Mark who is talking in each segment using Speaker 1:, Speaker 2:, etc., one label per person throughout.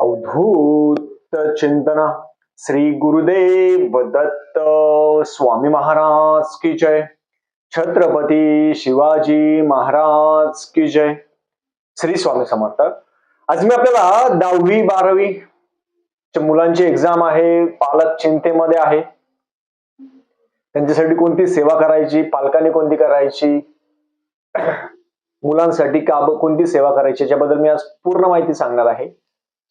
Speaker 1: अवधूत चिंतन। श्री गुरुदेव दत्त स्वामी महाराज की जय। छत्रपती शिवाजी महाराज की जय। श्री स्वामी समर्थ। आज मी आपल्याला दहावी बारावी मुलांची एक्झाम आहे पालक चिंतेमध्ये आहे. त्यांच्यासाठी कोणती सेवा करायची पालकांनी कोणती करायची मुलांसाठी का कोणती सेवा करायची याच्याबद्दल मी आज पूर्ण माहिती सांगणार आहे.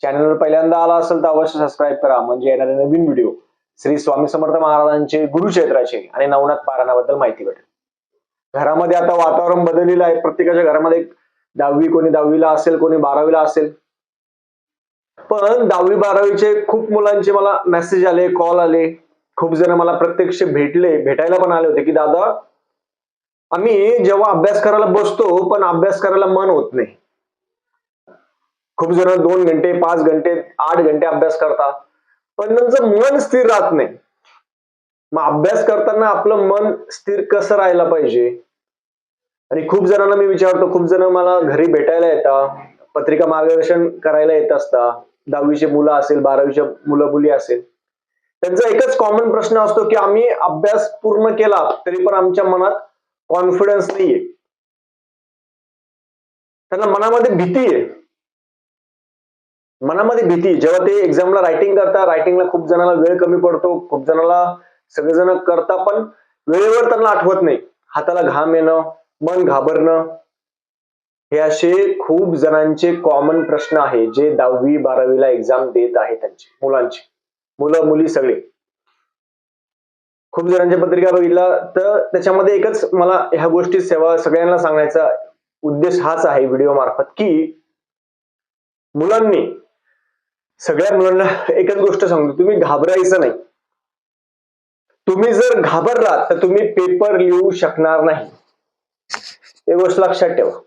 Speaker 1: चॅनलवर पहिल्यांदा आला असेल तर अवश्य सबस्क्राईब करा. म्हणजे येणारे नवीन व्हिडिओ श्री स्वामी समर्थ महाराजांचे गुरुक्षेत्राचे आणि नवनाथ पारायणाबद्दल माहिती भेटेल. घरामध्ये आता वातावरण बदललेलं आहे. प्रत्येकाच्या घरामध्ये दहावी कोणी दहावीला असेल कोणी बारावीला असेल. पण दहावी बारावीचे खूप मुलांचे मला मेसेज आले कॉल आले. खूप जण मला प्रत्यक्ष भेटले भेटायला पण आले होते की दादा आम्ही जेव्हा अभ्यास करायला बसतो पण अभ्यास करायला मन होत नाही. खूप जण दोन घंटे पाच घंटे आठ घंटे अभ्यास करतात पण त्यांचं मन स्थिर राहत नाही. मग अभ्यास करताना आपलं मन स्थिर कसं राहायला पाहिजे? आणि खूप जणांना मी विचारतो खूप जण मला घरी भेटायला येतात पत्रिका मार्गदर्शन करायला येत असता दहावीचे मुलं असेल बारावीचे मुलं मुली असेल. त्यांचा एकच कॉमन प्रश्न असतो की आम्ही अभ्यास पूर्ण केला तरी पण आमच्या मनात कॉन्फिडन्स नाहीये. त्यांना मनामध्ये भीती आहे. मनामध्ये भीती. जेव्हा ते एक्झामला रायटिंग करता रायटिंगला खूप जणांना वेळ कमी पडतो खूप जणांना सगळेजण करता पण वेळेवर त्यांना आठवत नाही. हाताला घाम येणं मन घाबरणं हे असे खूप जणांचे कॉमन प्रश्न आहे जे दहावी बारावीला एक्झाम देत आहे त्यांचे मुलांचे. मुलं मुली सगळे. खूप जणांच्या पत्रिका बघितला तर त्याच्यामध्ये एकच मला ह्या गोष्टी सेवा सगळ्यांना सांगण्याचा उद्देश हाच आहे व्हिडिओ मार्फत की मुलांनी सगळ्या मुलांना एकच गोष्ट सांगतो तुम्ही घाबरायचं नाही. तुम्ही जर घाबरलात तर तुम्ही पेपर लिहू शकणार नाही. एक गोष्ट लक्षात ठेवा.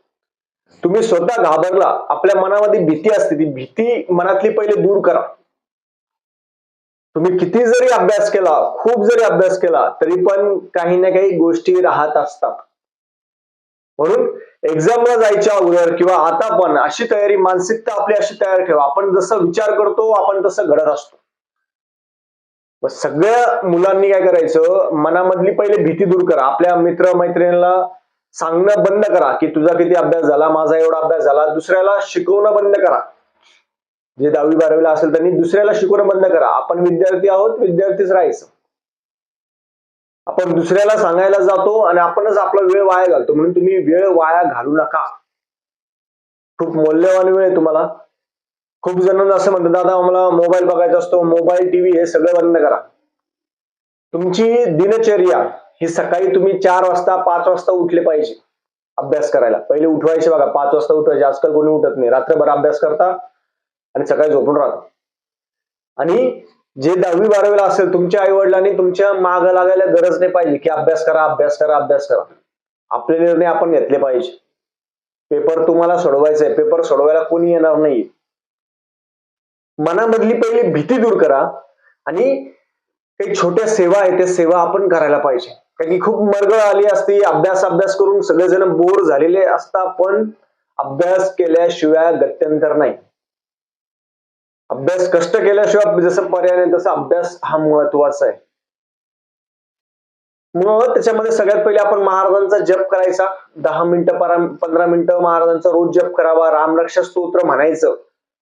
Speaker 1: तुम्ही स्वतः घाबरला आपल्या मनामध्ये भीती असते ती भीती मनातली पहिले दूर करा. तुम्ही किती जरी अभ्यास केला खूप जरी अभ्यास केला तरी पण काही ना काही गोष्टी राहत असतात. म्हणून एक्झामला जायच्या अगोदर किंवा आता पण अशी तयारी मानसिकता आपली अशी तयार ठेवा. आपण जसं विचार करतो आपण तसं घडत असतो. सगळ्या मुलांनी काय करायचं? मनामधली पहिले भीती दूर करा. आपल्या मित्र मैत्रिणीला सांगणं बंद करा की तुझा किती अभ्यास झाला माझा एवढा अभ्यास झाला. दुसऱ्याला शिकवणं बंद करा. जे दहावी बारावीला असेल त्यांनी दुसऱ्याला शिकवणं बंद करा. आपण विद्यार्थी आहोत विद्यार्थीच राहायचं. आपण दुसऱ्याला सांगायला जातो आणि आपणच आपला वेळ वाया घालतो. म्हणून तुम्ही वेळ वाया घालू नका. खूप मौल्यवान वेळ आहे तुम्हाला. खूप जणांना असं म्हणतात दादा आम्हाला मोबाईल बघायचा असतो. मोबाईल टीव्ही हे सगळं बंद करा. तुमची दिनचर्या ही सकाळी तुम्ही चार वाजता पाच वाजता उठले पाहिजे अभ्यास करायला. पहिले उठवायचे बघा. पाच वाजता उठवायचे आजकाल कोणी उठत नाही. रात्रभर अभ्यास करता आणि सकाळी झोपून राहता. आणि जे दहावी बारावीला असेल तुमच्या आई वडिलांनी तुमच्या माग लागायला गरज नाही पाहिजे की अभ्यास करा अभ्यास करा अभ्यास करा. आपले निर्णय आपण घेतले पाहिजे. पेपर तुम्हाला सोडवायचा आहे पेपर सोडवायला कोणी येणार नाही. मनामधली पहिली भीती दूर करा आणि काही छोट्या सेवा आहे त्या सेवा आपण करायला पाहिजे. कारण की खूप मरगळ आली असती अभ्यास अभ्यास करून सगळेजण बोर झालेले असता पण अभ्यास केल्याशिवाय गत्यंतर नाही. अभ्यास कष्ट केल्याशिवाय जसं पर्याय नाही तसा अभ्यास हा महत्त्वाचा आहे. मग त्याच्यामध्ये सगळ्यात पहिले आपण महाराजांचा जप करायचा. दहा मिनिटं पंधरा मिनिटं महाराजांचा रोज जप करावा. रामरक्षा स्तोत्र म्हणायचं.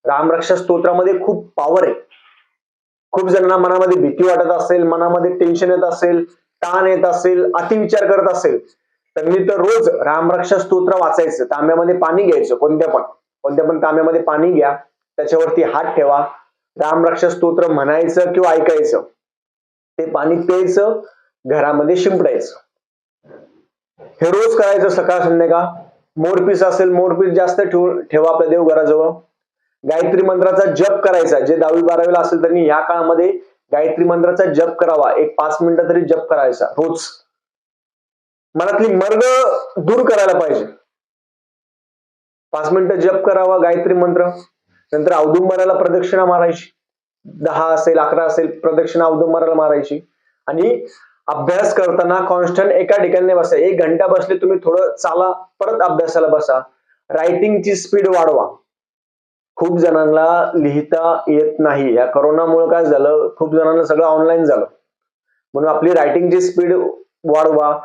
Speaker 1: रामरक्षा स्तोत्रामध्ये खूप पॉवर आहे. खूप जणांना मनामध्ये भीती वाटत असेल मनामध्ये टेन्शन येत असेल ताण येत असेल अतिविचार करत असेल. तर मी तर रोज रामरक्षा स्तोत्र वाचायचं. तांब्यामध्ये पाणी घ्यायचं. कोणत्या पण कोणत्या पण तांब्यामध्ये पाणी घ्या. त्याच्यावरती हात ठेवा. रामरक्षा स्तोत्र म्हणायचं किंवा ऐकायचं ते पाणी प्यायचं घरामध्ये शिंपडायचं. हे रोज करायचं सकाळ संध्याकाळ. मोरपीस असेल मोरपीस जास्त ठेवून ठेवा आपल्या देवघराजवळ. गायत्री मंत्राचा जप करायचा. जे दहावी बारावीला असेल त्यांनी या काळामध्ये गायत्री मंत्राचा जप करावा. एक पाच मिनिटं तरी जप करायचा रोज. मनातली मर्ग दूर करायला पाहिजे. पाच मिनिटं जप करावा गायत्री मंत्र. नंतर औदुंबराला प्रदक्षिणा मारायची. दहा असेल अकरा असेल प्रदक्षिणा औदुंबराला मारायची. आणि अभ्यास करताना कॉन्स्टंट एका ठिकाणी बसा. एक घंटा बसले तुम्ही थोडं चाला परत अभ्यासाला बसा. रायटिंगची स्पीड वाढवा. खूप जणांना लिहिता येत नाही. या करोनामुळे काय झालं? खूप जणांना सगळं ऑनलाईन झालं. म्हणून आपली रायटिंगची स्पीड वाढवा.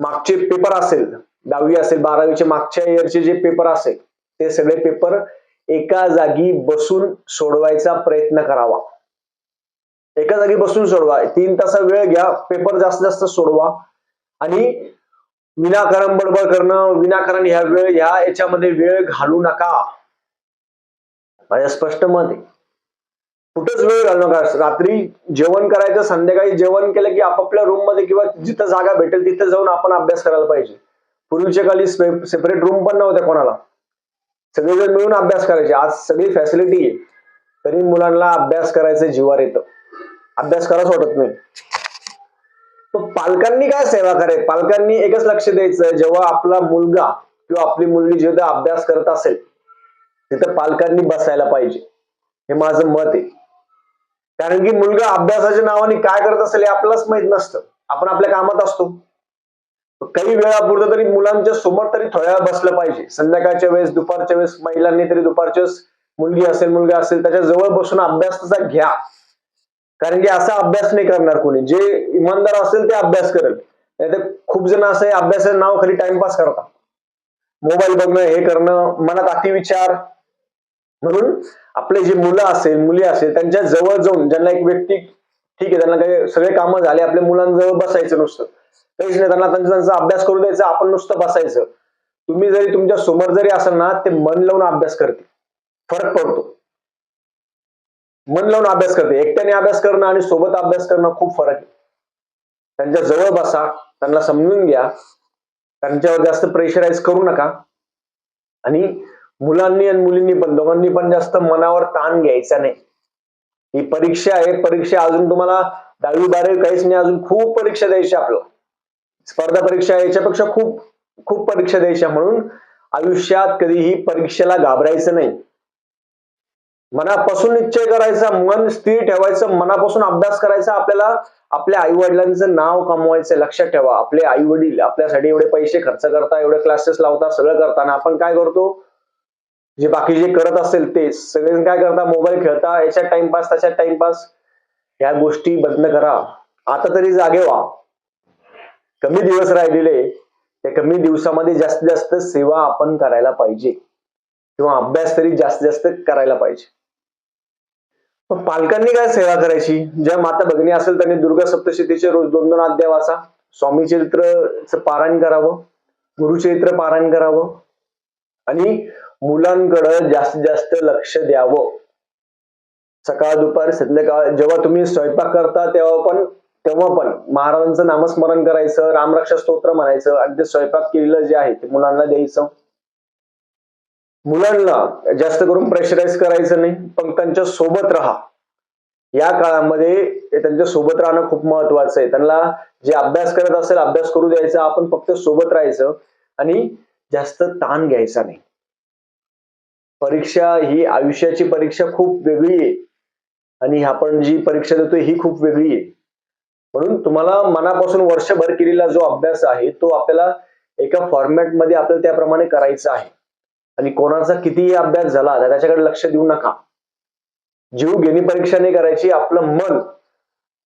Speaker 1: मागचे पेपर असेल दहावी असेल बारावीचे मागच्या इयरचे जे पेपर असेल ते सगळे पेपर एका जागी बसून सोडवायचा प्रयत्न करावा. एका जागी बसून सोडवा. तीन तासा वेळ घ्या. पेपर जास्त जास्त सोडवा. आणि विनाकारण बडबड करणं विनाकारण ह्या वेळ ह्या याच्यामध्ये वेळ घालू नका. माझ्या स्पष्ट मत आहे. कुठंच वेळ घालू नका. रात्री जेवण करायचं संध्याकाळी जेवण केलं की आपापल्या रूममध्ये किंवा जिथं जागा भेटेल तिथं जाऊन आपण अभ्यास करायला पाहिजे. पूर्वीच्या काळी सेपरेट रूम पण नव्हत्या कोणाला. सगळेजण मिळून अभ्यास करायचे. आज सगळी फॅसिलिटी आहे. तरी मुलांना अभ्यास करायचं जीवार येतं. अभ्यास करायच वाटत नाही. पालकांनी काय सेवा करायची? पालकांनी एकच लक्ष द्यायचं जेव्हा आपला मुलगा किंवा आपली मुलगी जेव्हा अभ्यास करत असेल तिथं पालकांनी बसायला पाहिजे. हे माझं मत आहे. कारण की मुलगा अभ्यासाच्या नावाने काय करत असेल हे आपल्यालाच माहीत नसतं. आपण आपल्या कामात असतो. काही वेळापुरतं तरी मुलांच्या समोर तरी थोड्या बसलं पाहिजे. संध्याकाळच्या वेळेस दुपारच्या वेळेस महिलांनी तरी दुपारच्या वेळेस मुलगी असेल मुलगा असेल त्याच्याजवळ बसून अभ्यास तसा घ्या. कारण की असा अभ्यास नाही करणार कोणी. जे इमानदार असेल ते अभ्यास करेल. नाहीतर खूप जण असं अभ्यासाचं नाव खाली टाइमपास करतात. मोबाईल बघणं हे करणं मनात अतिविचार. म्हणून आपले जे मुलं असेल मुली असेल त्यांच्या जवळ जाऊन ज्यांना एक व्यक्ती ठीक आहे त्यांना काही सगळे कामं झाले आपल्या मुलांजवळ बसायचं नुसतं. काहीच नाही त्यांना त्यांचा त्यांचा अभ्यास करू द्यायचा आपण नुसतं बसायचं. तुम्ही जरी तुमच्यासमोर जरी असाल ना ते मन लावून अभ्यास करते फरक पडतो. मन लावून अभ्यास करते एकट्याने अभ्यास करणं आणि सोबत अभ्यास करणं खूप फरक आहे. त्यांच्या जवळ बसा त्यांना समजून घ्या. त्यांच्यावर जास्त प्रेशराईज करू नका. आणि मुलांनी आणि मुलींनी पण दोघांनी पण जास्त मनावर ताण घ्यायचा नाही. ही परीक्षा आहे. परीक्षा अजून तुम्हाला दहावी बारावी काहीच नाही. अजून खूप परीक्षा द्यायची आपलं स्पर्धा परीक्षा याच्यापेक्षा खूप खूप परीक्षा द्यायच्या म्हणून आयुष्यात कधीही परीक्षेला घाबरायचं नाही. मनापासून निश्चय करायचा मन स्थिर ठेवायचं मनापासून अभ्यास करायचा आपल्याला आपल्या आई वडिलांचं नाव कमवायचं लक्षात ठेवा. आपले आई वडील आपल्यासाठी एवढे पैसे खर्च करता एवढे क्लासेस लावता सगळं करताना आपण काय करतो? जे बाकी जे करत असेल ते सगळे काय करता? मोबाईल खेळता याच्यात टाइमपास त्याच्यात टाइमपास या गोष्टी बंद करा. आता तरी जागे व्हा. कमी दिवस राहिलेले त्या कमी दिवसामध्ये जास्तीत जास्त सेवा आपण करायला पाहिजे. किंवा अभ्यास तरी जास्तीत जास्त करायला पाहिजे. मग पालकांनी काय सेवा करायची? ज्या माता भगिनी असेल त्यांनी दुर्गा सप्तशतीचे रोज दोन दोन अध्याय वाचा. स्वामी चरित्रचं पारायण करावं. गुरुचरित्र पारायण करावं. आणि मुलांकडं जास्तीत जास्त लक्ष द्यावं. सकाळ दुपार संध्याकाळ जेव्हा तुम्ही स्वयंपाक करता तेव्हा पण तेव्हा पण महाराजांचं नामस्मरण करायचं रामरक्षा स्तोत्र म्हणायचं अगदी स्वयंपाक केलेलं जे आहे ते मुलांना द्यायचं. मुलांना जास्त करून प्रेशराईज करायचं नाही पण त्यांच्यासोबत राहा. या काळामध्ये त्यांच्यासोबत राहणं खूप महत्वाचं आहे. त्यांना जे अभ्यास करत असेल अभ्यास करू द्यायचा आपण फक्त सोबत राहायचं आणि जास्त ताण घ्यायचा नाही. परीक्षा ही आयुष्याची परीक्षा खूप वेगळी आहे. आणि आपण जी परीक्षा देतोय ही खूप वेगळी आहे. म्हणून तुम्हाला मनापासून वर्षभर केलेला जो अभ्यास आहे तो आपल्याला एका फॉर्मॅटमध्ये आपल्याला त्याप्रमाणे करायचा आहे. आणि कोणाचा कितीही अभ्यास झाला तर त्याच्याकडे लक्ष देऊ नका. जीव घेणी परीक्षा नाही करायची आपलं मन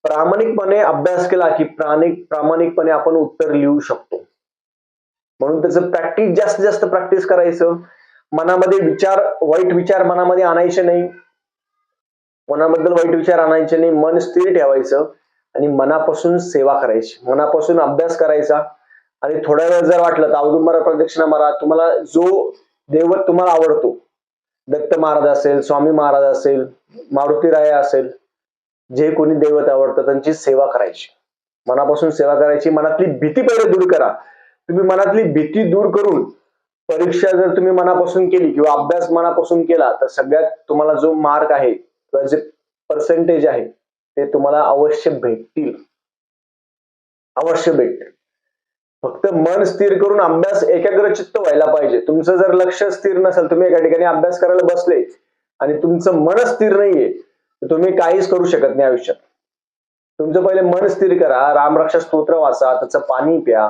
Speaker 1: प्रामाणिकपणे अभ्यास केला की प्राणिक प्रामाणिकपणे आपण उत्तर लिहू शकतो. म्हणून त्याचं प्रॅक्टिस जास्तीत जास्त प्रॅक्टिस करायचं. मनामध्ये विचार वाईट विचार मनामध्ये आणायचे नाही. मनाबद्दल वाईट विचार आणायचे नाही. मन स्थिर ठेवायचं. आणि मनापासून सेवा करायची. मनापासून अभ्यास करायचा. आणि थोड्या वेळ जर वाटलं तर औदुंबरा प्रदक्षिणा मारा तुम्हाला जो देवत तुम्हाला आवडतो दत्त महाराज असेल स्वामी महाराज असेल मारुती राय असेल जे कोणी दैवत आवडतं त्यांची सेवा करायची. मनापासून सेवा करायची. मनातली भीती पहिले दूर करा. तुम्ही मनातली भीती दूर करून परीक्षा जर तुम्ही मनापासून केली किंवा अभ्यास मनापासून केला तर सगळ्यात तुम्हाला जो मार्क आहे किंवा जे पर्सेंटेज आहे ते तुम्हाला अवश्य भेटतील. अवश्य भेटतील फक्त मन स्थिर करून अभ्यास एकाग्रचित्त व्हायला पाहिजे. तुमचं जर लक्ष स्थिर नसेल तुम्ही एका ठिकाणी अभ्यास करायला बसले आणि तुमचं मन स्थिर नाहीये तर तुम्ही काहीच करू शकत नाही आयुष्यात. तुमचं पहिले मन स्थिर करा रामरक्षा स्तोत्र वाचा त्याचं पाणी प्या.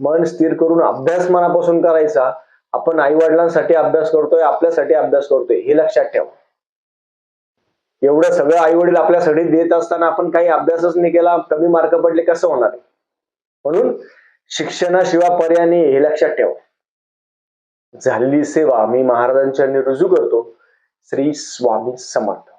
Speaker 1: मन स्थिर करून अभ्यास मनापासून करायचा. आपण आई वडिलांसाठी अभ्यास करतोय आपल्यासाठी अभ्यास करतोय हे लक्षात ठेवा. एवढं सगळं आई वडील आपल्यासाठी देत असताना आपण काही अभ्यासच नाही केला कमी मार्क पडले कसं होणार? आहे म्हणून शिक्षणाशिवाय पर्याय नाही हे लक्षात ठेवा. झालेली सेवा मी महाराजांच्या रुजू करतो. श्री स्वामी समर्थ.